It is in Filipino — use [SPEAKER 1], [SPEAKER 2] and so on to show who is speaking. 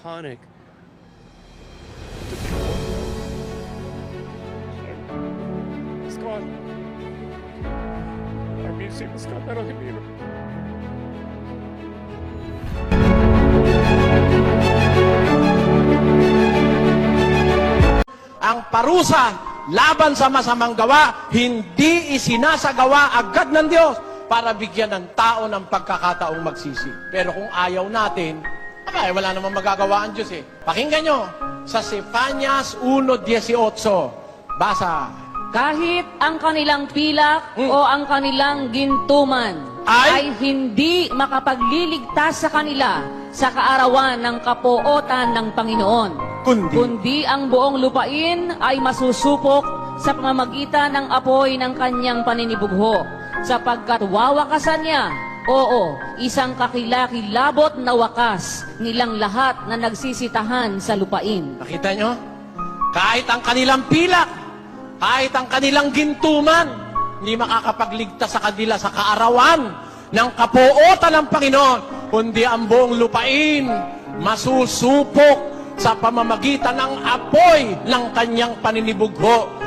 [SPEAKER 1] iconic.
[SPEAKER 2] Scott. Our museum is Scott Metal Himiro.
[SPEAKER 3] ang parusa laban sa masamang gawa, hindi isinasagawa agad ng Diyos para bigyan ng tao ng pagkakataong magsisi. Pero kung ayaw natin, aba, eh, wala namang magagawa ang Diyos eh. Pakinggan nyo, sa Sefanyas 1.18, basa,
[SPEAKER 4] Kahit ang kanilang pilak
[SPEAKER 3] Mm.
[SPEAKER 4] o ang kanilang gintuman
[SPEAKER 3] Ay?
[SPEAKER 4] ay, hindi makapagliligtas sa kanila sa kaarawan ng kapuotan ng Panginoon.
[SPEAKER 3] Kundi?
[SPEAKER 4] Kundi ang buong lupain ay masusupok sa pamamagitan ng apoy ng kanyang paninibugho sapagkat wawakasan niya Oo, isang kakilakilabot na wakas nilang lahat na nagsisitahan sa lupain.
[SPEAKER 3] nakita nyo? Kahit ang kanilang pilak, kahit ang kanilang gintuman, hindi makakapagligtas sa kanila sa kaarawan ng kapuotan ng Panginoon, kundi ang buong lupain masusupok sa pamamagitan ng apoy ng kanyang paninibugho.